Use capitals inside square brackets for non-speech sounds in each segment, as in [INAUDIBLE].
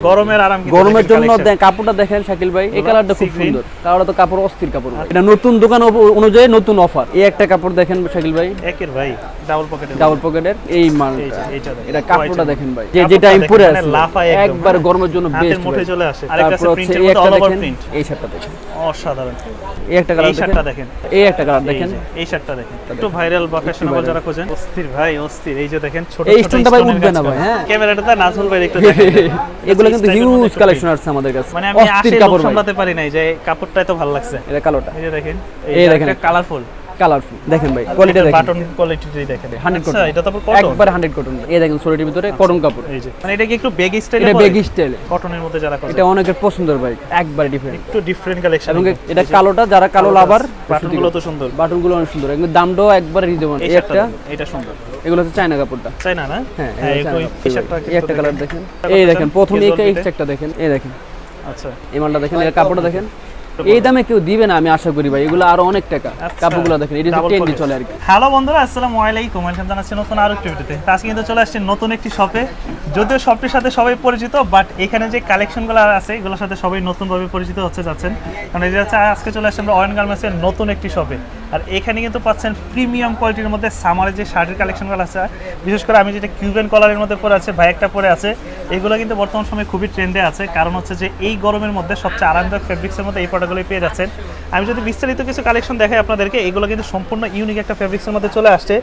গরমের আরাম গরমের জন্য কাপড়টা দেখেন শাকিল ভাই এই কালারটা খুব সুন্দর। কালারটা তো কাপড় অস্থির কাপড় এটা নতুন দোকান অনুযায়ী নতুন অফার এই একটা কাপড় দেখেন শাকিল ভাই। একের ভাই ডাবল পকেটের ডাবল পকেটের এই দেখেন, এটা কাপড়টা দেখেন ভাই। যে যেটা মানে আছে একবার হ্যাঁ। গরমের জন্য বেস্ট মুঠে চলে আসে। আরেকটা প্রিন্টের মধ্যে অল ওভার প্রিন্ট এই শার্টটা দেখেন। অসাধারণ। এই একটা কালার দেখেন। এই একটা কালার দেখেন। এই শার্টটা দেখেন। একটু ভাইরাল বা ফ্যাশনেবল যারা খোঁজেন অস্থির ভাই অস্থির। এই যে দেখেন ছোট এই স্টোনটা ভাই উঠবে না ভাই, হ্যাঁ। ক্যামেরাটা নাজমুল ভাই একটু দেখেন। [LAUGHS] এগুলো কিন্তু হিউজ কালেকশন আছে আমাদের কাছে। মানে আমি আসলে সামলাতে পারি নাই যে কাপড়টা এত ভালো লাগছে। এটা কালোটা। এই যে দেখেন এই দেখেন। কালারফুল কালারফুল দেখেন ভাই কোয়ালিটি দেখেন। বাটন কোয়ালিটিটাই দেখেন। 100 আচ্ছা কটন এটা তো কটন একবার 100 কটন এই দেখেন সোলিটির ভিতরে কটন কাপড়। এই যে। মানে এটা কি একটু বেগি স্টাইলে এটা বেগি স্টাইলে কটনের মধ্যে যারা করে। এটা অনেকের পছন্দের ভাই একবার ডিফারেন্ট একটু ডিফারেন্ট কালেকশন এবং এটা কালোটা যারা কালো লাভার বাটনগুলো তো সুন্দর। বাটনগুলো অনেক সুন্দর। কিন্তু দামটাও একবার রিজনেবল এই একটা এটা সুন্দর। এগুলো হচ্ছে চায়না কাপড়টা। চাই না? হ্যাঁ হ্যাঁ এই- চায়না একটা কালার দেখেন। এই দেখেন প্রথমে এই একটা দেখেন। এই দেখেন। আচ্ছা। এই মালটা দেখেন এর কাপড়টা দেখেন। এই দামে কেউ দিবে না আমি আশা করি ভাই। এগুলো আরও অনেক টাকা। আচ্ছা। কাপড়গুলো দেখেন এটা ট্রেন্ডে চলে আর কি। হ্যালো বন্ধুরা আসসালামু আলাইকুম। ওয়েলকাম জানাচ্ছি নতুন আরও একটি ভিডিওতে তো। আজকে কিন্তু চলে আসছে নতুন একটি শপে যদিও শপটির সাথে সবাই পরিচিত বাট এখানে যে কালেকশনগুলো আছে এগুলোর সাথে সবাই নতুনভাবে পরিচিত হচ্ছে যাচ্ছেন। কারণ এই যে হচ্ছে আজকে চলে আসছে আমরা অয়ন গার্মেন্টসের নতুন একটি শপে আর এখানে কিন্তু পাচ্ছেন প্রিমিয়াম কোয়ালিটির মধ্যে সামারের যে শার্টের কালেকশনগুলো আছে, বিশেষ করে আমি যেটা কিউবেন কলারের মধ্যে পরে আছে, ভাই একটা পরে আছে, এগুলো কিন্তু বর্তমান সময়ে খুবই ট্রেন্ডে আছে। কারণ হচ্ছে যে এই গরমের মধ্যে সবচেয়ে আরামদায়ক ফেব্রিক্সের মধ্যে এই প্রোডাক্টগুলোই পেয়ে যাচ্ছেন। আমি যদি বিস্তারিত কিছু কালেকশন দেখাই আপনাদেরকে, এগুলো কিন্তু সম্পূর্ণ ইউনিক একটা ফেব্রিক্সের মধ্যে চলে আসছে।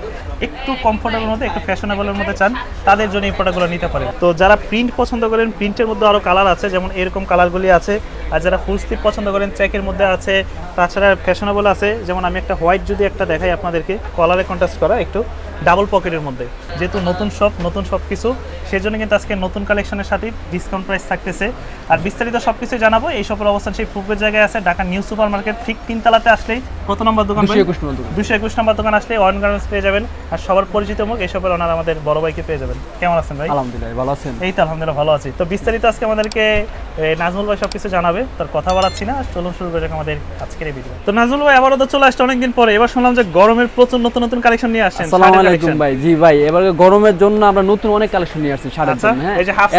একটু কমফোর্টেবল মধ্যে, একটু ফ্যাশনেবলের মধ্যে চান, তাদের জন্য এই প্রোডাক্টগুলো নিতে পারেন। তো যারা প্রিন্ট পছন্দ করেন প্রিন্টের মধ্যে আরও কালার আছে, যেমন এরকম কালারগুলি আছে। আর যারা ফুল স্লিপ পছন্দ করেন চেকের মধ্যে আছে। তাছাড়া ফ্যাশনেবল আছে, যেমন আমি একটা হোয়াইট যদি একটা দেখাই আপনাদেরকে কলারে কন্ট্রাস্ট করা একটু ডাবল পকেটের মধ্যে। যেহেতু নতুন শপ নতুন সব কিছু সেজন্য কিন্তু আজকে নতুন কালেকশনের সাথে ডিসকাউন্ট প্রাইস থাকতেছে। আর বিস্তারিত সব কিছু জানাব এই শপের অবস্থান সেই পূর্বের জায়গায় আছে ঢাকা নিউ সুপার মার্কেট ঠিক তিনতলাতে আসলেই কত নম্বর দোকান দুশো একুশ নম্বর দোকান। আসলে ওয়ান গার্মেন্টস পেয়ে যাবেন। আর সবার পরিচিত মুখ এই শপের ওনার আমাদের বড় ভাইকে পেয়ে যাবেন। কেমন আছেন ভাই? আলহামদুলিল্লাহ ভালো আছেন। এই তো আলহামদুলিল্লাহ ভালো আছি। তো বিস্তারিত আজকে আমাদেরকে নাজমুল ভাই সবকিছু জানাবে তার কথা বাড়াচ্ছি না চলুন শুরু করে আমাদের আজকের এই ভিডিও তো নাজমুল ভাই আবারও তো চলে আসছে অনেকদিন পরে এবার শুনলাম যে গরমের প্রচুর নতুন নতুন কালেকশন নিয়ে আসছেন আসসালামু আলাইকুম ভাই। জি ভাই এবার গরমের জন্য আমরা নতুন অনেক কালেকশন নিয়ে আসছি সাড়ে আচ্ছা, হ্যাঁ? এই যে হাফ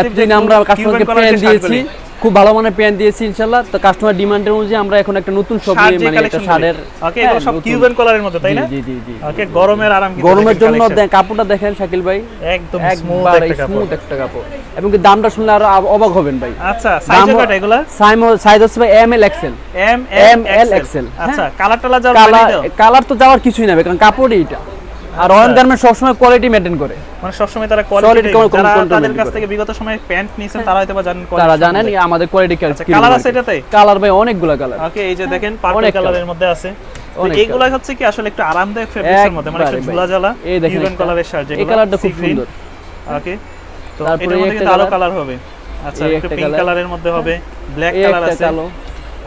আমরা কাস্টমারকে প্যান্ট দিয়েছি। খুব ভালো মানের প্যান্ট দিয়েছি ইনশাআল্লাহ। তো কাস্টমার ডিমান্ডের অনুযায়ী আমরা এখন একটা নতুন শপ শার্ট মানে একটা শাড়ের ওকে এগুলো সব কিউবেন কলারের মধ্যে তাই না? জি জি জি। ওকে গরমের আরাম গরমের জন্য। কাপড়টা দেখেন শাকিল ভাই। একদম স্মুথ একটা স্মুথ একটা কাপড়। এবং কি দামটা শুনলে আরও অবাক হবেন ভাই। আচ্ছা সাইজ কত এগুলা? সাইজ সাইজ হচ্ছে ভাই M L XL M M L XL আচ্ছা কালার টালার যাওয়ার কালার তো? যাওয়ার কিছুই নেবে কারণ কাপড়ই এটা। আর অয়েন গার্মেন্ট সবসময় কোয়ালিটি মেনটেন করে। মানে সবসময় তারা কোয়ালিটি যারা তাদের কাছ থেকে বিগত সময়ে প্যান্ট নিয়েছেন তারা হয়তো বা জানেন তারা জানেন আমাদের কোয়ালিটি আচ্ছা কালার আছে এটাতে? কালার ভাই অনেকগুলো কালার ওকে এই যে দেখেন পার্পল কালারের মধ্যে আছে। তো এইগুলা হচ্ছে কি আসলে একটু আরামদায়ক ফেব্রিক্সের মধ্যে মানে একটু ঝুলা ঝালা এই দেখেন ইভেন কালারের শার্ট এই কালারটা খুব সুন্দর। ওকে তো এটার মধ্যে আরও কালার হবে। আচ্ছা একটু পিঙ্ক কালারের মধ্যে হবে ব্ল্যাক কালার আছে। কালো।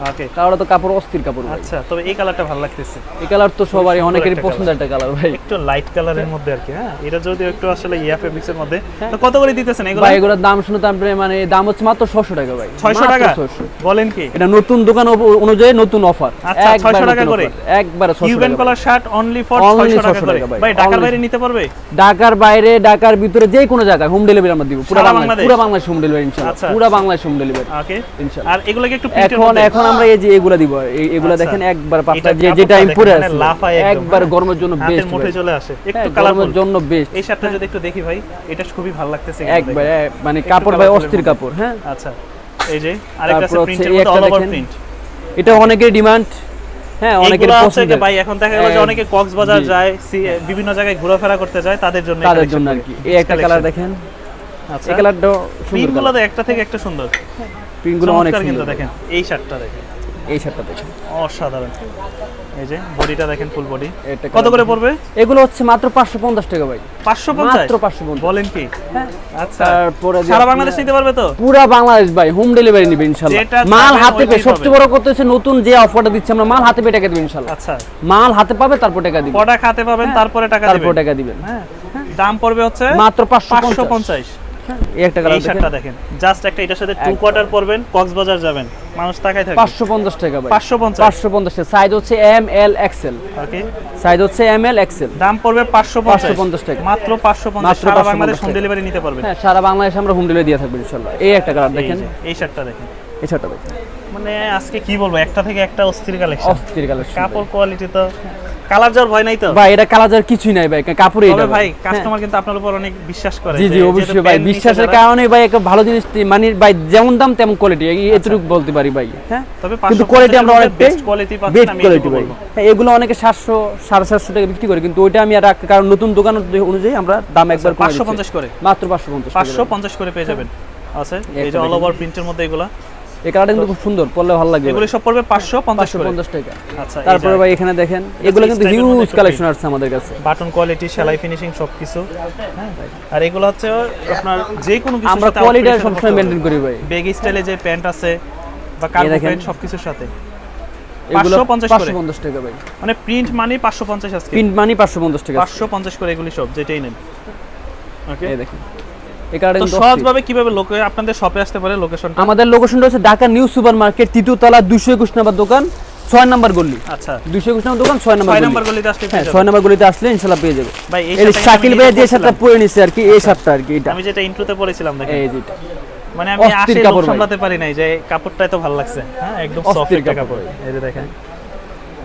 ওকে কালারটা তো কাপড় অস্থির কাপড় আচ্ছা তবে এই কালারটা ভালো লাগতেছে। এই কালার তো সবারই অনেকেরই পছন্দের একটা কালার ভাই। একটু লাইট কালারের মধ্যে আর কি হ্যাঁ? এটা যদি একটু আসলে ইয়া ফেব্রিক্সের মধ্যে। তো কত করে দিতেছেন এগুলো? ভাই এগুলোর দাম শুনে তো আপনি মানে দাম হচ্ছে মাত্র 600 টাকা ভাই। 600 টাকা? 600 বলেন কি? এটা নতুন দোকান অনুযায়ী নতুন অফার আচ্ছা, 600 টাকা করে? একবারে 600 কিউবেন টাকা কলার শার্ট অনলি ফর 600 টাকা করে। ভাই, ঢাকার বাইরে নিতে পারবে? ঢাকার বাইরে ঢাকার ভিতরে যে কোনো জায়গায় হোম ডেলিভারি আমরা দিব। পুরো বাংলাদেশ? পুরো বাংলাদেশ হোম ডেলিভারি ইনশাআল্লাহ আচ্ছা। পুরো বাংলাদেশ হোম ডেলিভারি ওকে ইনশাআল্লাহ আর এগুলোকে একটু এখন এখন আমরা এই যে এগুলা দিব এগুলা আচ্ছা। দেখেন একবার পাতলা যে যেটা দেখেন, মানে আছে একবার হ্যাঁ। গরমের জন্য বেস্ট মুঠে চলে আসে একটু গরমের কালারফুল জন্য বেস্ট এই শার্টটা যদি একটু দেখি ভাই এটা খুবই ভালো লাগতেছে একবার মানে কাপড় ভাই অস্থির কাপড় হ্যাঁ। আচ্ছা এই যে আরেকটা আছে প্রিন্টের মধ্যে অল ওভার প্রিন্ট এটা অনেকের ডিমান্ড হ্যাঁ অনেকের কি ভাই এখন দেখা গেল যে অনেকে কক্সবাজার যায় বিভিন্ন জায়গায় ঘোরাফেরা করতে যায় তাদের জন্য তাদের জন্য আর কি। এই একটা কালার দেখেন। আচ্ছা। এই কালারটাও সুন্দর একটা থেকে একটা সুন্দর। প্রিন্টগুলো অনেক সুন্দর। দেখেন এই শার্টটা দেখেন। এই শার্টটা দেখেন। অসাধারণ। এই যে বডিটা দেখেন ফুল বডি এটা কত করে পড়বে? এগুলো হচ্ছে মাত্র 550 টাকা ভাই। পাঁচশো পঞ্চাশ? মাত্র 550 বলেন কি? আচ্ছা। তারপরে সারা বাংলাদেশ নিতে পারবে তো? পুরা বাংলাদেশ ভাই হোম ডেলিভারি নিবে ইনশাআল্লাহ। মাল হাতে পেয়ে সবচেয়ে বড় কথা হচ্ছে নতুন যে অফারটা দিচ্ছে আমরা মাল হাতে পেয়ে টাকা দিবেন ইনশাআল্লাহ। আচ্ছা। মাল হাতে পাবে তারপর টাকা দিবেন। কটা হাতে পাবেন তারপরে টাকা দিবেন। তারপর টাকা দিবেন। হ্যাঁ। দাম পড়বে হচ্ছে মাত্র 550 পাঁচশো পঞ্চাশ। হ্যাঁ এই একটা কালার এই দেখেন। জাস্ট একটা এটার সাথে টু কোয়ার্টার পরবেন কক্সবাজার যাবেন। মানুষ তাকায় থাকবে। পাঁচশো পঞ্চাশ টাকা ভাই। পাঁচশো পঞ্চাশ। পাঁচশো সাইজ হচ্ছে M L XL okay size হচ্ছে এম এল এক্সেল দাম পড়বে পাঁচশো পঞ্চাশ। 550 টাকা। মাত্র পাঁচশো পঞ্চাশ। মাত্র সারা বাংলাদেশ হোম টাকা। ডেলিভারি নিতে পারবেন। হ্যাঁ সারা বাংলাদেশে আমরা হোম ডেলিভারি দিয়ে থাকব এই একটা কালার দেখেন। এই শার্টটা দেখেন। এই শার্টটা দেখেন। মানে আজকে কি বলব একটা থেকে একটা অস্থির কালেকশন অস্থির কালেকশন কাপড় কোয়ালিটি তো কালার যাওয়ার ভয় নাই তো? ভাই এটা কালার কিছুই নাই ভাই কাপড়ে এটা ভাই হ্যাঁ। কাস্টমার কিন্তু আপনার উপর অনেক বিশ্বাস করে জি জি অবশ্যই ভাই বিশ্বাসের কারণে ভাই একটা ভালো জিনিস মানে ভাই যেমন দাম তেমন কোয়ালিটি এতটুকু বলতে পারি ভাই। হ্যাঁ তবে কিন্তু কোয়ালিটি আমরা অনেক বেস্ট কোয়ালিটি বেস্ট আমি কোয়ালিটি ভাই। হ্যাঁ এগুলো অনেকে সাতশো সাড়ে সাতশো টাকা বিক্রি করে কিন্তু ওইটা আমি আর কারণ নতুন দোকান অনুযায়ী আমরা দাম একবার পাঁচশো দিচ্ছি। পঞ্চাশ করে? মাত্র পাঁচশো পঞ্চাশ পাঁচশো পঞ্চাশ করে পেয়ে যাবেন। আছে এই যে অল ওভার প্রিন্টের মধ্যে এগুলা। এই কালারটা কিন্তু খুব সুন্দর পরলে ভালো লাগবে এগুলো সব পড়বে পাঁচশো পঞ্চাশ পাঁচশো করে পঞ্চাশ টাকা। আচ্ছা তারপরে ভাই এখানে দেখেন এগুলো কিন্তু হিউজ কালেকশন আসছে আমাদের কাছে। বাটন কোয়ালিটি সেলাই ফিনিশিং সবকিছু। হ্যাঁ? আর এগুলো হচ্ছে আপনার যে কোনো কিছু আমরা কোয়ালিটি সবসময় মেনটেন করি ভাই। বেগি স্টাইলে যে প্যান্ট আছে বা কার্গো। প্যান্ট সবকিছুর সাথে। এগুলো 550 পাঁচশো পঞ্চাশ টাকা ভাই। মানে প্রিন্ট মানে পাঁচশো পঞ্চাশ আজকে। প্রিন্ট মানি পাঁচশো পঞ্চাশ টাকা পাঁচশো পঞ্চাশ করে এগুলি সব যেটাই নেন। ওকে এই দেখেন। সহজভাবে কীভাবে লোকে আপনাদের শপে আসতে পারে লোকেশনটা আমাদের লোকেশনটা হচ্ছে ঢাকা নিউ সুপার মার্কেট তৃতীয় তলা দুশো একুশ নম্বর দোকান ছয় নম্বর গল্লি আচ্ছা। দুশো একুশ নম্বর দোকান ছয় নম্বর গলিতে আসলে হ্যাঁ পেয়ে ছয় নম্বর গলিতে আসলে ইনশাল্লাহ পেয়ে যাবে ভাই এই শাকিল ভাই যে শার্টটা পরে নিছে আর কি এই শার্টটা আর কি এটা। আমি যেটা ইন্ট্রোতে পড়েছিলাম দেখেন। এই যেটা মানে আমি অস্থির আসে লোক কাপড় ভাই। সামলাতে পারি নাই যে কাপড়টা এত ভালো লাগছে। হ্যাঁ একদম সফট কাপড়। এই যে দেখেন।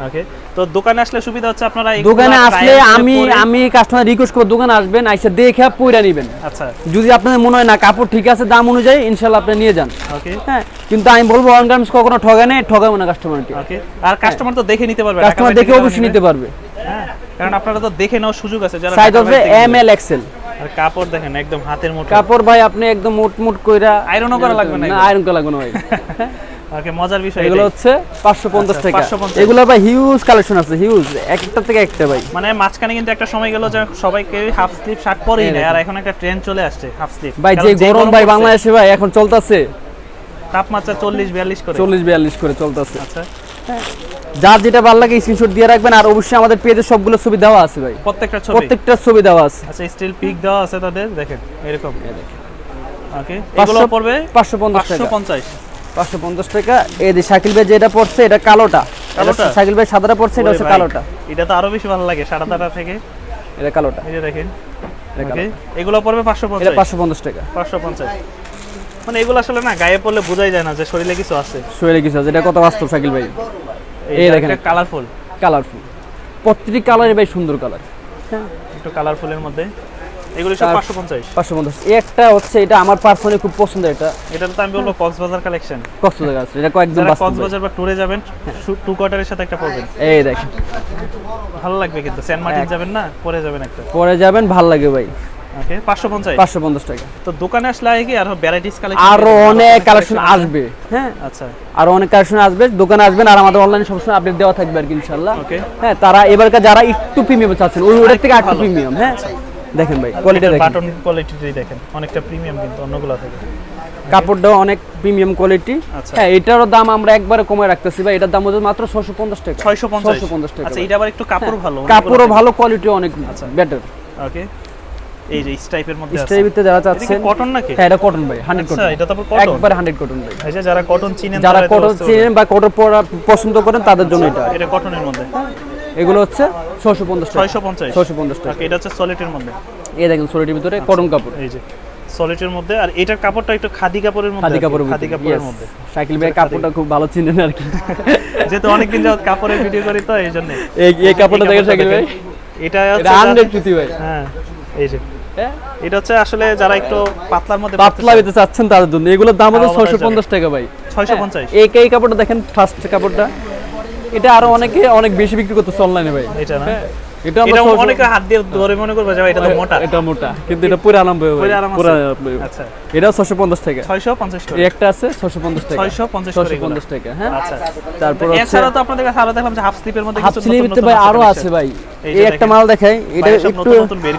ওকে তো দোকানে আসলে সুবিধা হচ্ছে আপনারা দোকানে আসলে আমি আমি কাস্টমার রিকোয়েস্ট করব দোকানে আসবেন আইসা দেখে পয়রা নেবেন। আচ্ছা। যদি আপনাদের মনে হয় না কাপড় ঠিক আছে দাম অনুযায়ী ইনশাল্লাহ আপনি নিয়ে যান। ওকে হ্যাঁ কিন্তু আমি বলব অন গার্মেন্টস কখনো ঠগানে ঠগাবো না কাস্টমারকে ওকে আর কাস্টমার তো দেখে নিতে পারবে কাস্টমার দেখে অবশ্যই নিতে পারবে। হ্যাঁ কারণ আপনারা তো দেখে নেওয়ার সুযোগ আছে যারা সাইজ থেকে এম এল এক্সেল আর কাপড় দেখেন একদম হাতের মুঠো কাপড় ভাই আপনি একদম মোট মোট কইরা আয়রনও করা লাগবে না না আয়রন করা লাগবে না ভাই। [LAUGHS] ওকে মজার বিষয় এগুলো হচ্ছে পাঁচশো পঞ্চাশ আচ্ছা, টাকা 550 এগুলো ভাই হিউজ কালেকশন আছে হিউজ একটা থেকে একটা ভাই। মানে মাঝখানে কিন্তু একটা সময় গেল যে সবাই কেউ হাফ স্লিভ শার্ট পরেই না আর এখন একটা ট্রেন্ড চলে আসছে হাফ স্লিভ ভাই যে গরম ভাই বাংলাদেশে ভাই এখন চলতেছে। তাপমাত্রা চল্লিশ বিয়াল্লিশ করে। চল্লিশ বিয়াল্লিশ করে চলতেছে। আচ্ছা। যার যেটা ভালো লাগে স্ক্রিনশট দিয়ে রাখবেন আর অবশ্যই আমাদের পেজে সবগুলো ছবি দেওয়া আছে ভাই। প্রত্যেকটা ছবি? প্রত্যেকটা ছবি দেওয়া আছে। আচ্ছা স্টিল পিক দেওয়া আছে তাদের দেখেন এরকম। ওকে এগুলো পাঁচশো- পড়বে পাঁচশো পঞ্চাশ পাঁচশো টাকা পঞ্চাশ। পাঁচশো পঞ্চাশ টাকা। এই যে শাকিল ভাই যেটা পড়ছে এটা কালোটা? শাকিল ভাই সাদাটা পড়ছে এটা হচ্ছে কালোটা। এটা তো আরও বেশি ভালো লাগে সাড়ে টাকা থেকে। এটা কালোটা। এই যে দেখেন। এগুলো পড়বে পাঁচশো পঞ্চাশ। পাঁচশো পঞ্চাশ টাকা। পাঁচশো পঞ্চাশ। মানে এগুলো আসলে না গায়ে পড়লে বোঝাই যায় না যে শরীরে কিছু আছে। শরীরে কিছু আছে এটা কত বাস্তব শাকিল ভাই? এই দেখেন। কালারফুল কালারফুল প্রত্যেকটি কালারই ভাই সুন্দর কালার একটু কালারফুলের মধ্যে। এগুলো সব তার- পাঁচশো পঞ্চাশ। পাঁচশো পঞ্চাশ। একটা হচ্ছে এটা আমার পার্সোনালি খুব পছন্দ এটা। এটা তো আমি বলব কক্সবাজার কালেকশন জায়গা আছে এটা কক্সবাজার বা ট্যুরে যাবেন টু কোয়ার্টারের সাথে একটা এই দেখেন। ভালো লাগবে কিন্তু সেন্ট মার্টিন যাবেন না পরে যাবেন একটা। পরে যাবেন ভালো লাগে ভাই। ওকে পাঁচশো পঞ্চাশ। পাঁচশো পঞ্চাশ টাকা। তো দোকানে আসলে কি আরও ভ্যারাইটিস কালেকশন আরও অনেক কালেকশন আসবে। হ্যাঁ আচ্ছা। আরও অনেক কালেকশন আসবে দোকানে আসবেন আর আমাদের অনলাইনে সবসময় আপডেট দেওয়া থাকবে আর কি ইনশাল্লাহ Okay. হ্যাঁ তারা এবারকার যারা একটু প্রিমিয়াম চাচ্ছেন ওই ওটার থেকে একটু প্রিমিয়াম হ্যাঁ। দেখেন ভাই কোয়ালিটি দেখেন বাটন কোয়ালিটিটাই দেখেন অনেকটা প্রিমিয়াম কিন্তু অন্যগুলো থেকে। কাপড়টাও অনেক প্রিমিয়াম কোয়ালিটি আচ্ছা। হ্যাঁ এটারও দাম আমরা একবারে কমে রাখতেছি ভাই এটার দাম হচ্ছে মাত্র ছশো পঞ্চাশ টাকা। ছয়শো পঞ্চাশ। ছশো পঞ্চাশ টাকা আচ্ছা এটা আবার একটু কাপড় ভালো কাপড়ও ভালো কোয়ালিটি অনেক আচ্ছা। বেটার ওকে এই যে টাইপের মধ্যে আছে স্টাইল ভিতরে যারা চাচ্ছেন কটন নাকি? হ্যাঁ এটা কটন ভাই হান্ড্রেড আচ্ছা কটন এটা তো কটন একবারে হান্ড্রেড কটন ভাই। যে যারা কটন চিনেন যারা কটন। চেনেন বা কটন পরা পছন্দ করেন তাদের জন্য এটা। এটা কটনের মধ্যে। এগুলো হচ্ছে ছশো পঞ্চাশ ছয়শো পঞ্চাশ। ছশো পঞ্চাশ টাকা। এটা হচ্ছে সলিটের মধ্যে। এই দেখেন সোলিটির ভিতরে কটন কাপড়। এই যে সলিটের মধ্যে। আর এটার কাপড়টা একটু খাদি কাপড়ের মধ্যে খাদি কাপড়ের খাদি কাপড়ের মধ্যে। শাকিল ভাই কাপড়টা খুব ভালো চিনেন আর কি। [LAUGHS] যেহেতু অনেকদিন যাবত কাপড়ের ভিডিও করি তো এই জন্য। এই এই কাপড়টা দেখেন শাকিল ভাই? এটা হচ্ছে প্রীতি ভাই। হ্যাঁ এই যে। হ্যাঁ? এটা হচ্ছে আসলে যারা একটু পাতলার মধ্যে পাতলা পেতে চাচ্ছেন তাদের জন্য। এগুলোর দাম হচ্ছে আলাদা ছয়শো যাবে। পঞ্চাশ টাকা ভাই। ছয়শো পঞ্চাশ। এই এই কাপড়টা দেখেন ফার্স্ট কাপড়টা। এটা আরও অনেকে অনেক বেশি বিক্রি করতেছে অনলাইনে ভাই। এটা না? হ্যাঁ, এটা আমরা এটা ছয়শো- অনেকে হাত দিয়ে ধরে মনে করবে যে এটা তো মোটা। এটা মোটা। কিন্তু এটা পুরো আরাম পাবে পুরো আরাম আছে। পুরো আচ্ছা। এটা ছশো পঞ্চাশ টাকা। ছয়শো পঞ্চাশ একটা আছে ছশো পঞ্চাশ টাকা। ছয়শো পঞ্চাশ করে ছশো এগুলো। পঞ্চাশ টাকা হ্যাঁ? আচ্ছা। তারপর এছাড়া তো আপনাদের কাছে আরও দেখলাম যে হাফ স্লিপের মধ্যে কিছু নতুন নতুন ভাই আছে আরও আছে ভাই। এই একটা মাল দেখাই এটা একটু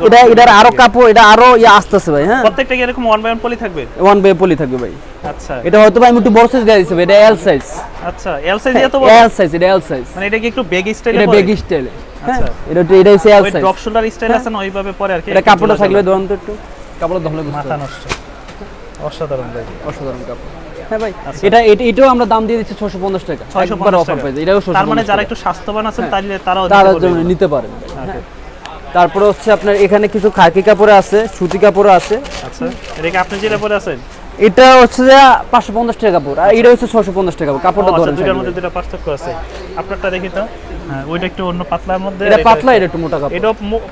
এটা এটার আরও কাপড় এটা আরও ইয়ে আসতেছে ভাই হ্যাঁ? প্রত্যেকটা কি এরকম ওয়ান বাই ওয়ান পলি থাকবে? ওয়ান বাই পলি থাকবে ভাই। আচ্ছা। এটা হয়তো ভাই আমি একটু বড় সাইজ দিয়ে দিছি এটা এল সাইজ আচ্ছা এল সাইজ এত বড়? এল সাইজ এটা এল সাইজ মানে এটা কি একটু বেগি স্টাইলে এটা বেগি স্টাইলে হ্যাঁ আচ্ছা। এটা এটা হচ্ছে L size drop shoulder style আছে না ওইভাবে পরে আর কি এটা কাপড়টা থাকলে ঝোলা। তো একটু। কাপড়টা ধরলে মাথা নষ্ট। অসাধারণ ভাই। অসাধারণ কাপড়। হ্যাঁ ভাই আচ্ছা। এটা এটা- এটাও আমরা দাম দিয়ে দিচ্ছি ছশো পঞ্চাশ টাকা। একবার অফার এটাও তার মানে যারা একটু স্বাস্থ্যবান আছেন তাহলে তারাও। নিতে পারেন তারপরে হচ্ছে আপনার এখানে কিছু খাকি কাপড় আছে সুতি কাপড় আছে। আচ্ছা। এটা কি আপনি যেটা পরে আছেন? এটা হচ্ছে যে পাঁচশো পঞ্চাশ টাকা কাপড় আর এটা হচ্ছে ছশো পঞ্চাশ টাকা কাপড়। কাপড়টা আচ্ছা, ধরেন দুটার মধ্যে দুটা পার্থক্য আছে। আপনারটা দেখি তো। হ্যাঁ ওইটা একটু অন্য পাতলার মধ্যে এটা পাতলা এটা একটু মোটা কাপড়। এটা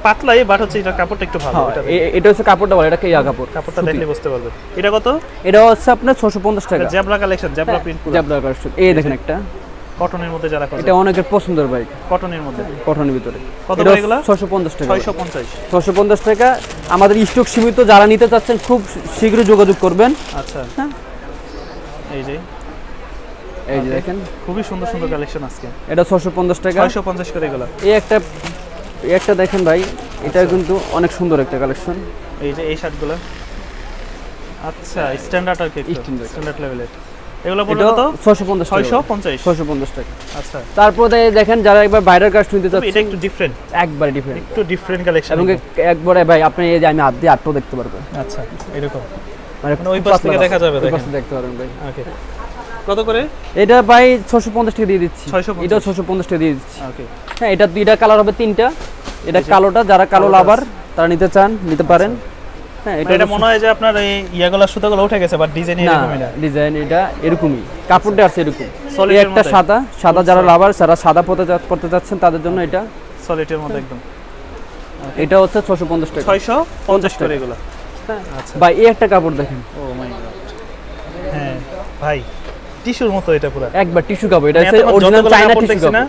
পাতলাই বাট হচ্ছে এটা কাপড়টা একটু ভালো হ্যাঁ, এটা এটা হচ্ছে কাপড়টা ভালো এটা কেয়া কাপড় কাপড়টা দেখলে বুঝতে পারবে। এটা কত? এটা হচ্ছে আপনার ছশো পঞ্চাশ টাকা। জ্যাবলা কালেকশন জ্যাবলা প্রিন্ট জ্যাবলা কালেকশন এই দেখেন একটা। কটনের মধ্যে যারা করে? এটা অনেকের পছন্দের বাইক। কটনের মধ্যে? কটনের ভিতরে। কত এগুলা? ছশো পঞ্চাশ টাকা 650 ছশো পঞ্চাশ। টাকা। আমাদের স্টক সীমিত যারা নিতে চাচ্ছেন খুব শীঘ্রই যোগাযোগ করবেন। আচ্ছা। হ্যাঁ। এই যে। এই যে দেখেন। খুবই সুন্দর সুন্দর কালেকশন আজকে। এটা ছশো পঞ্চাশ টাকা। 650 করে এগুলো। এই একটা এই একটা দেখেন ভাই এটা কিন্তু অনেক সুন্দর একটা কালেকশন এই যে এই শার্টগুলো আচ্ছা স্ট্যান্ডার্ড আর কি। স্ট্যান্ডার্ড লেভেলের এগুলো পড়বে এটা কত? ছশো পঞ্চাশ টাকা। 650 টাকা। আচ্ছা। তারপর দেখেন যারা একবার বাইরের কাজ নিতে তবে এটা একটু ডিফারেন্ট একবারে ডিফারেন্ট একটু ডিফারেন্ট কালেকশন এবং একবারে ভাই আপনি এই যে আমি হাত দিয়ে আটটাও দেখতে পারব আচ্ছা এরকম। মানে ওই পাশ থেকে দেখা যাবে, ওই দেখেন। পাশে দেখতে পারবেন ভাই। ওকে। কত করে? এটা ভাই টাকা দিয়ে দিচ্ছি। 650 ছশো পঞ্চাশ টাকা দিয়ে দিচ্ছি। ওকে। হ্যাঁ এটা দুইটা কালার হবে তিনটা। এটা কালোটা যারা কালো লাভার তারা নিতে চান নিতে পারেন। হ্যাঁ এটা এটা মনে হয় যে আপনার এই ইয়াগুলো সুতাগুলো উঠে গেছে বাট ডিজাইন এরকমই না। ডিজাইন এটা এরকমই। কাপড়টা আছে এরকম। এর একটা সাদা সাদা যারা লাভার যারা সাদা পড়তে চা- পড়তে চাচ্ছেন তাদের জন্য এটা সলিডের মধ্যে একদম। এটা হচ্ছে ছশো পঞ্চাশ টাকা। 650 করে এগুলো। হ্যাঁ। আচ্ছা। ভাই এই একটা কাপড় দেখেন। ও মাই গড হ্যাঁ ভাই টিস্যুর মতো এটা পুরো। একবার টিস্যু কাপড় এটা হচ্ছে অরিজিনাল কাপড় টিস্যু কাপড়।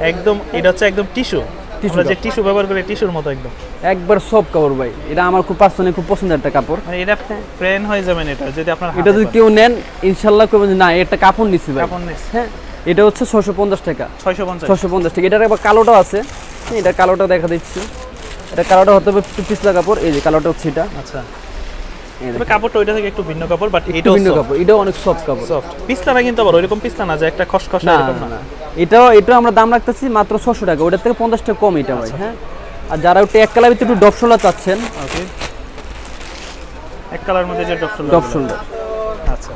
একদম এটা হচ্ছে একদম টিস্যু আমরা যে টিস্যু ব্যবহার করি টিস্যুর মতো একদম। একবার সব কাপড় ভাই এটা আমার খুব পার্সোনালি খুব পছন্দের একটা কাপড়। মানে এটা ফ্রেন হয়ে যাবেন এটা যদি আপনার এটা যদি কেউ নেন ইনশাল্লাহ কেউ না এটা কাপড় নিচ্ছি ভাই। কাপড় নিস হ্যাঁ এটা হচ্ছে ছশো পঞ্চাশ টাকা। 650 ছশো পঞ্চাশ টাকা। এটার একবার কালোটাও আছে। হ্যাঁ, এটা কালোটা দেখা দিচ্ছি। এটা কালোটা হতে হবে একটু পিছলা কাপড় এই যে কালোটা হচ্ছে এটা। আচ্ছা। তবে কাপড়টা ওইটা থেকে একটু ভিন্ন কাপড় বাট এটাও ভিন্ন কাপড় এটাও অনেক সফট কাপড়। সফট পিছলাটা কিন্তু আবার ওইরকম পিছলা না যে একটা খসখসা এরকম না। এটাও এটাও আমরা দাম রাখতেছি মাত্র ছশো টাকা। ওটার থেকে পঞ্চাশ টাকা কম এটা ভাই আচ্ছা। হ্যাঁ? আর যারা একটু এক কালার ভিতরে একটু ডপসোলা চাচ্ছেন ওকে। এক কালার মধ্যে যে ড্রপ শোল্ডার ডপসোলার আচ্ছা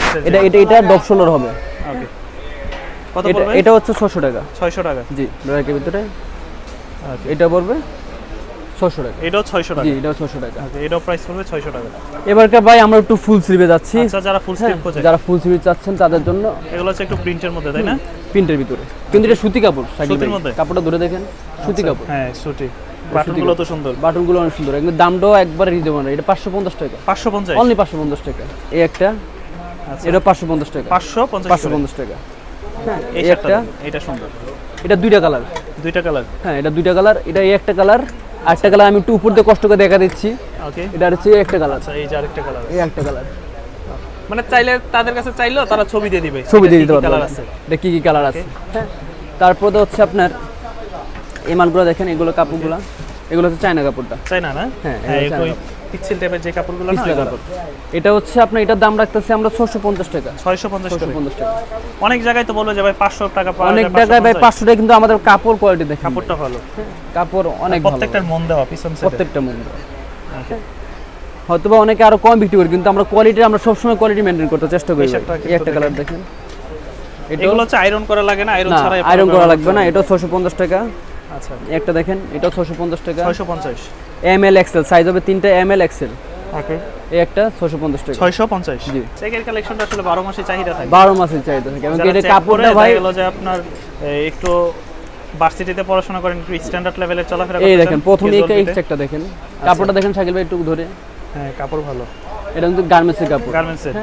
এক্সট্রা এটা এটা এটা ডপসোলার হবে। ওকে। কত পড়বে? এটা হচ্ছে ছশো টাকা। 600 টাকা। জি ব্র্যাকের ভিতরে। ওকে। এটা পড়বে ছশো টাকা। এটাও 600 টাকা। জি এটাও ছশো টাকা। ওকে এটাও প্রাইস পড়বে 600 টাকা। এবারকার ভাই আমরা একটু ফুল স্লিভে যাচ্ছি। আচ্ছা যারা ফুল হ্যাঁ, স্লিভ খোঁজে। যারা ফুল স্লিভ চাচ্ছেন তাদের জন্য। এগুলো হচ্ছে একটু প্রিন্টের মধ্যে তাই না? প্রিন্টের ভিতরে। কিন্তু এটা সুতি কাপড় সুতির মধ্যে? কাপড়টা ধরে দেখেন সুতি কাপড়। হ্যাঁ সুটি বাটনগুলো তো সুন্দর। বাটনগুলো অনেক সুন্দর। একদম দামটাও একবার রিজনেবল এটা পাঁচশো পঞ্চাশ টাকা। 550 অনলি পাঁচশো পঞ্চাশ টাকা। এই একটা আচ্ছা। এটা পাঁচশো পঞ্চাশ টাকা। 550 পাঁচশো করে। পঞ্চাশ টাকা। হ্যাঁ এই একটা এটা সুন্দর। এটা দুইটা কালার। দুইটা কালার? হ্যাঁ এটা দুইটা কালার এটা এই একটা কালার আরেকটা কালার আমি একটু উপর দিয়ে কষ্ট করে দেখা দিচ্ছি। ওকে এটা হচ্ছে একটা কালার। আচ্ছা এই যে আরেকটা কালার এই একটা কালার। মানে চাইলে তাদের কাছে চাইলেও তারা ছবি দিয়ে দিবে। ছবি দিয়ে দিতে পারবে? কালার আছে? এটা কি কি কালার আছে? তারপরে হচ্ছে আপনার এই মালগুলো দেখেন এগুলো কাপড়গুলো। এগুলো হচ্ছে চায়না কাপড়টা। চাই না? হ্যাঁ, হ্যাঁ একটু টাইপের যে কাপড়গুলো না পিছলা কাপড়। এটা হচ্ছে আপনার এটার দাম রাখতেছি আমরা ছশো পঞ্চাশ টাকা। 650 ছশো করে পঞ্চাশ টাকা। অনেক জায়গায় তো বলবে যে ভাই 500 টাকা পাওয়া অনেক জায়গায় ভাই 550 পাঁচশো টাকা কিন্তু আমাদের কাপড় কোয়ালিটি দেখেন কাপড়টা ভালো। কাপড় অনেক ভালো। প্রত্যেকটার মন দেওয়া পিছন সাইডে প্রত্যেকটা মূল্য হয়তো বা অনেকে আরও কম বিক্রি করি কিন্তু আমরা কোয়ালিটি আমরা সবসময় কোয়ালিটি মেনটেন করতে চেষ্টা করি একটা কালার দেখেন। এটা এগুলো হচ্ছে আয়রন করা লাগে না আয়রন না ছাড়াই আয়রন করা লাগবে না ছশো পঞ্চাশ টাকা। পারবেন। আচ্ছা। একটা দেখেন ছশো পঞ্চাশ টাকা। 650 এম এল এক্সেল সাইজ হবে তিনটা এম এল এক্সেল ওকে এই একটা ছশো পঞ্চাশ টাকা। 650 জি। চেকের কালেকশনটা আসলে 12 মাসে চাহিদা থাকে। বারো মাসের চাহিদা থাকে। এবং এটা কাপড়টা ভাই গেলো যে আপনার একটু ভার্সিটিতে পড়াশোনা করেন একটু স্ট্যান্ডার্ড লেভেলের চলাফেরা করেন এই দেখেন প্রথমে এই চেকটা দেখেন। কাপড়টা দেখেন শাকিল ভাই একটু ধরে। হ্যাঁ কাপড় ভালো। এটা কিন্তু গার্মেন্টসের কাপড়। গার্মেন্টসের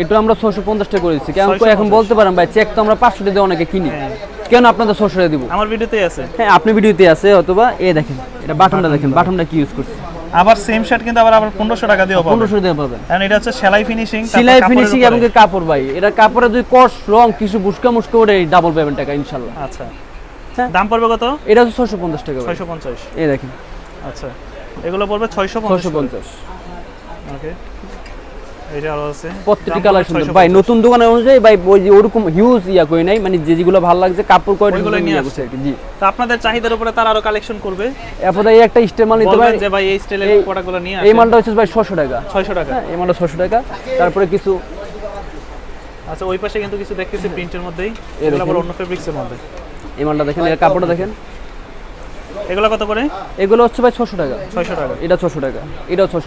এটা আমরা ছশো পঞ্চাশ করেছি। কেন এখন বলতে পারেন ভাই চেক তো আমরা পাঁচশো দিয়ে অনেকে কিনি। হ্যাঁ। কেন আপনাদের ছশো দিব? আমার ভিডিওতেই আছে। হ্যাঁ আপনি ভিডিওতে আছে অথবা এই দেখেন এটা বাটনটা দেখেন বাটনটা কি ইউজ করছি? আবার সেম শার্ট কিন্তু আবার আবার 1500 টাকা পাবেন। পনেরোশো টাকা পাবেন। কারণ এটা হচ্ছে সেলাই ফিনিশিং সিলাই ফিনিশিং এবং কাপড় ভাই এটা কাপড়ে যদি কস রং কিছু বুসকা মুসকা ওটা ডাবল পাবেন টাকা আচ্ছা। হ্যাঁ। দাম পড়বে কত? এটা হচ্ছে ছশো পঞ্চাশ টাকা ভাই। 650 এই দেখেন। আচ্ছা। এগুলো পড়বে 650 ছশো পঞ্চাশ। ওকে এটা আরও আছে। প্রত্যেকটি কালার সুন্দর ভাই নতুন দোকানের অনুযায়ী ভাই ওই যে ওরকম হিউজ ইয়া করি নাই মানে যে যেগুলো ভালো লাগছে কাপড় কোয়ালিটি ওইগুলোই নিয়ে আসছে। জি। তো আপনাদের চাহিদার উপরে তারা আরও কালেকশন করবে। এরপর এই একটা স্টেল মাল নিতে বলবেন পারে যে ভাই এই স্টাইলের প্রোডাক্টগুলো নিয়ে এই মালটা হচ্ছে ভাই ছশো টাকা। 600 টাকা। হ্যাঁ এই মালটা ছশো টাকা। তারপরে কিছু আচ্ছা ওই পাশে কিন্তু কিছু দেখতেছি প্রিন্টের মধ্যেই। এই এগুলো আবার অন্য ফেব্রিক্সের মধ্যে। এই মালটা দেখেন এর কাপড়টা দেখেন। এগুলো কত করে? এগুলো হচ্ছে ভাই টাকা। 600 টাকা। এটা টাকা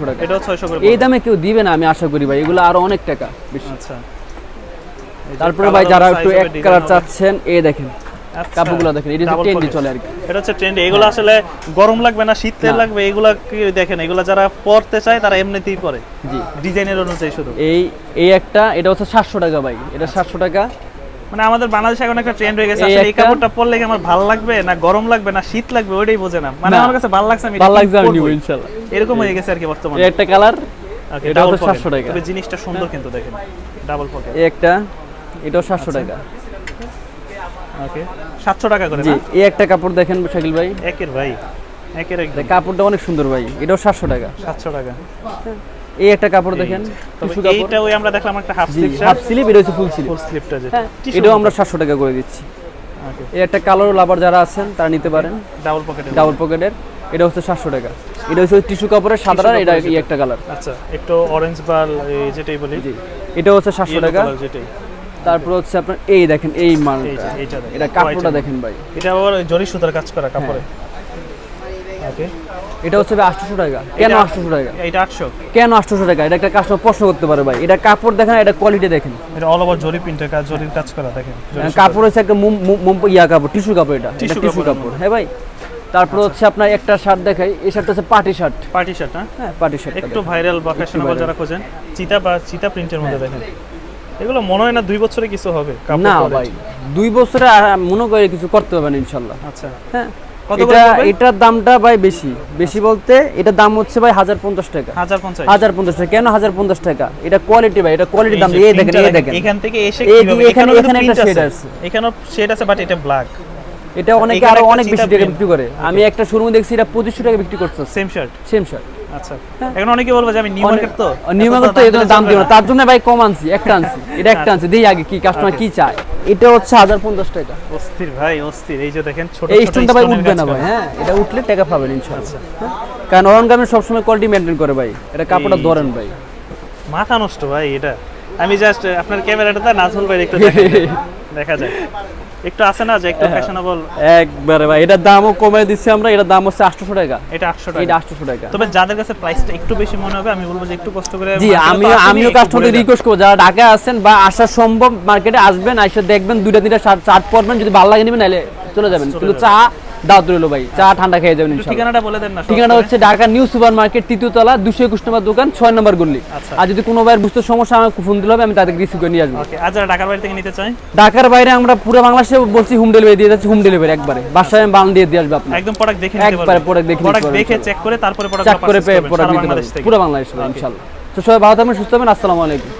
টাকা। এটাও 600 করে এই দামে কেউ দিবে না আমি আশা করি ভাই। এগুলো আরও অনেক টাকা বেশি। আচ্ছা। তারপরে ভাই যারা একটু এক কালার চাচ্ছেন এই দেখেন আচ্ছা, কাপড়গুলো দেখেন এটা ট্রেন্ডি চলে আর কি এটা হচ্ছে ট্রেন্ড এগুলো আসলে গরম লাগবে না শীতে। লাগবে এগুলো কি দেখেন এগুলো যারা পরতে চায় তারা এমনিতেই পরে। জি। ডিজাইনের অনুযায়ী শুধু। এই এই একটা এটা হচ্ছে সাতশো টাকা ভাই এটা সাতশো টাকা। মানে আমাদের বাংলাদেশে এখন একটা ট্রেন্ড হয়ে গেছে। আসলে এই কাপড়টা পরলে কি আমার ভালো লাগবে না গরম লাগবে না শীত লাগবে? ওইটাই বোঝে না। মানে আমার কাছে ভালো লাগছে আমি ভালো লাগছে আমি নিব পরবোই। ইনশাল্লাহ। এরকম হয়ে গেছে আর কি বর্তমানে। একটা কালার এটা হচ্ছে 700 টাকা। তবে জিনিসটা সুন্দর কিন্তু দেখেন ডাবল পকেট এই একটা এটাও সাতশো আচ্ছা। টাকা। ওকে 700 টাকা করে জি না? এই একটা কাপড় দেখেন শাকিল ভাই। একের ভাই একের একদম। কাপড়টা অনেক সুন্দর ভাই এটাও সাতশো টাকা। 700 টাকা। এই একটা কাপড় দেখেন এইটা ওই আমরা দেখলাম একটা হাফ স্লিভ হাফ স্লিপ এটা হচ্ছে ফুল স্লিপ ফুল স্লিভটা যেটা। হ্যাঁ এটাও আমরা সাতশো টাকা করে দিচ্ছি। এই একটা কালো লাভার যারা আছেন তারা নিতে পারেন। ডাবল পকেটের ডাবল পকেটের এটা হচ্ছে সাতশো টাকা। এটা হচ্ছে টিস্যু কাপড়ের সাদা এটা এই একটা কালার আচ্ছা একটু অরেঞ্জ বা এই যেটাই বলি। এটা হচ্ছে সাতশো yellow টাকা। যেটাই। তারপর হচ্ছে আপনার এই দেখেন এই মালটা। দেখেন, এটা কাপড়টা দেখেন ভাই। এটা আবার জরি সুতার কাজ করা কাপড়ে। ওকে এটা হচ্ছে আটশোশো টাকা। কেন এটা- আটশোশো টাকা? এইটা 800 কেন আটশোশো টাকা? এটা একটা কাস্টমার প্রশ্ন করতে পারে ভাই। এটা কাপড় দেখেন এটা কোয়ালিটি দেখেন। এটা অল ওভার জরি প্রিন্টের কাজ জরির কাজ করা দেখেন। কাপড় হচ্ছে একটা মুম- ইয়া কাপড় টিস্যু কাপড় এটা। এটা টিস্যু কাপড় হ্যাঁ ভাই? তারপর হচ্ছে আপনার একটা শার্ট দেখাই। এই শার্টটা হচ্ছে পার্টি শার্ট পার্টি শার্ট হ্যাঁ? পার্টি শার্ট একটু ভাইরাল বা ফ্যাশনেবল। যারা খোঁজেন চিতা বা চিতা প্রিন্টের মধ্যে দেখেন। এগুলো মনে হয় না দুই বছরে কিছু হবে কাপড় না ভাই দুই বছরে মনে করে কিছু করতে পারবেন ইনশাল্লাহ। আচ্ছা। হ্যাঁ? এটা এটার দামটা ভাই বেশি। বেশি বলতে এটার দাম হচ্ছে ভাই হাজার পঞ্চাশ টাকা। হাজার পঞ্চাশ? টাকা। কেন হাজার পঞ্চাশ টাকা? এটা কোয়ালিটি ভাই এটা কোয়ালিটির দাম এই দেখেন এই দেখেন। এখান থেকে এসে এখানে- এখানে একটা শেড আছে। এখানে শেড আছে বাট এটা ব্ল্যাক এটা অনেকে আরও অনেক বেশি টাকা বিক্রি করে। আমি একটা শোরুমে দেখছি এটা পঁচিশশো টাকা বিক্রি করছে সেম শার্ট সেম শার্ট আচ্ছা। এখন অনেকে বলবে যে আমি নিউ মার্কেট তো। নিউ মার্কেট তো এদের দাম দিও না। তার জন্য ভাই কম আনছি একটা আনছি। এটা একটা আচ্ছা। আনছি দেই আগে কি কাস্টমার কি চায়। এটা হচ্ছে হাজার পঞ্চাশ টাকা অস্থির ভাই অস্থির। এই যে দেখেন ছোট এই স্টোনটা ভাই উঠবে না ভাই হ্যাঁ এটা উঠলে টাকা পাবেন ইনশাআল্লাহ। আচ্ছা। হ্যাঁ? কারণ অরন গার্মেন্ট সবসময় কোয়ালিটি মেনটেন করে ভাই। এটা কাপড়টা ধরেন ভাই। মাথা নষ্ট ভাই এটা। আমি জাস্ট আপনার ক্যামেরাটা নাজমুল ভাই একটু [LAUGHS] দেখা যায়। একটু আছে না যে একটু। ফ্যাশনেবল একবারে ভাই এটার দামও কমে দিচ্ছি আমরা এটার দাম হচ্ছে আটশোশো টাকা। এটা 800 এটা টাকা। আটশোশো টাকা। তবে যাদের কাছে প্রাইসটা একটু বেশি মনে হবে আমি বলব যে একটু কষ্ট করে জি আমি আমিও কাস্টমারদের রিকোয়েস্ট করব। যারা ঢাকা আছেন বা আসা সম্ভব মার্কেটে আসবেন এসে দেখবেন দুইটা তিনটা শার্ট শার্ট পরবেন। যদি ভালো লাগে নেবেন নাহলে চলে যাবেন। কিন্তু। চা দাওয়াত রইল ভাই চা ঠান্ডা খেয়ে যাবেন ঠিকানাটা বলে দেন না ঠিকানা হচ্ছে ঢাকা নিউ সুপার মার্কেট তৃতীয় তলা দুশো একুশ নম্বর দোকান ছয় নম্বর গল্লি আচ্ছা। আর যদি কোনো ভাইয়ের বুঝতে সমস্যা আমাকে ফোন দিলে হবে আমি তাদেরকে রিসিভ করে নিয়ে আসব। যারা ঢাকার বাড়ি থেকে নিতে চাই? ঢাকার বাইরে আমরা পুরো বাংলাদেশে বলছি হোম ডেলিভারি দিয়ে যাচ্ছি হোম ডেলিভারি একবারে। বাসায় আমি বান দিয়ে দিয়ে আসবে আপনার একদম প্রোডাক্ট দেখে একবারে product দেখে প্রোডাক্ট দেখে চেক করে তারপরে প্রোডাক্ট চেক করে প্রোডাক্ট সারা নিতে পারবেন। পুরো বাংলাদেশ. ইনশাল্লাহ। তো সবাই ভালো থাকবেন সুস্থ থাকবেন আসসালামু আলাইকুম।